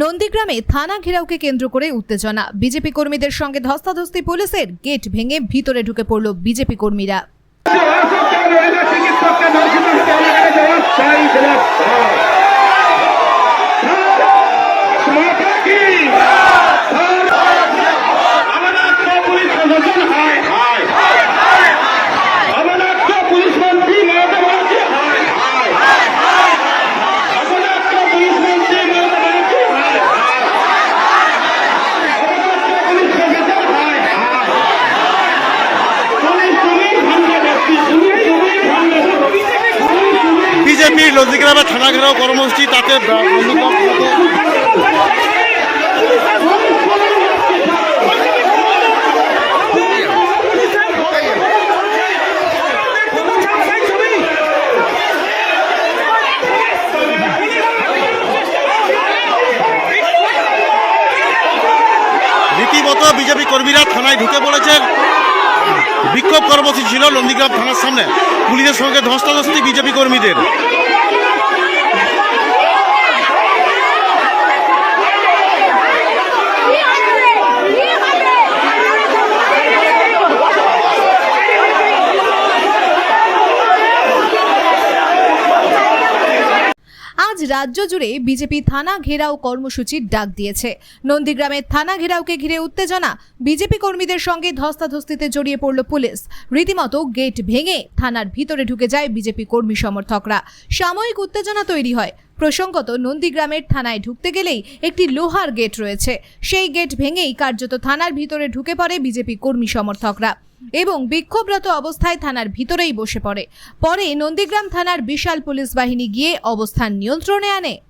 নন্দীগ্রামে থানা ঘেরাওকে কেন্দ্র করে উত্তেজনা। বিজেপি কর্মীদের সঙ্গে ধস্তাধস্তি পুলিশের গেট ভেঙে ভিতরে ঢুকে পড়ল বিজেপি কর্মীরা। লজিগ্রামে থানা ঘেরাও কর্মসূচি, তাতে রীতিমতো বিজেপি কর্মীরা থানায় ঢুকে পড়েছেন বিক্ষোভ কর্মসূচি ছিল নন্দীগ্রাম থানার সামনে। পুলিশের সঙ্গে ধস্তাধস্তি বিজেপি কর্মীদের। আজ রাজ্য জুড়ে বিজেপি থানা ঘেরাও কর্মসূচির ডাক দিয়েছে। নন্দীগ্রামের থানা ঘেরাওকে ঘিরে উত্তেজনা। বিজেপি কর্মীদের সঙ্গে ধস্তাধস্তিতে জড়িয়ে পড়ল পুলিশ। রীতিমতো গেট ভেঙে থানার ভিতরে ঢুকে যায় বিজেপি কর্মী সমর্থকরা। সাময়িক উত্তেজনা তৈরি হয়। প্রসঙ্গত, নন্দীগ্রামের থানায় ঢুকতে গেলেই একটি লোহার গেট রয়েছে। সেই গেট ভেঙেই কার্যত থানার ভিতরে ঢুকে পড়ে বিজেপি কর্মী সমর্থকরা। এবং বিক্ষোভরত অবস্থায় থানার ভিতরেই বসে পড়ে। পরে নন্দীগ্রাম থানার বিশাল পুলিশ বাহিনী গিয়ে অবস্থান নিয়ন্ত্রণে আনে।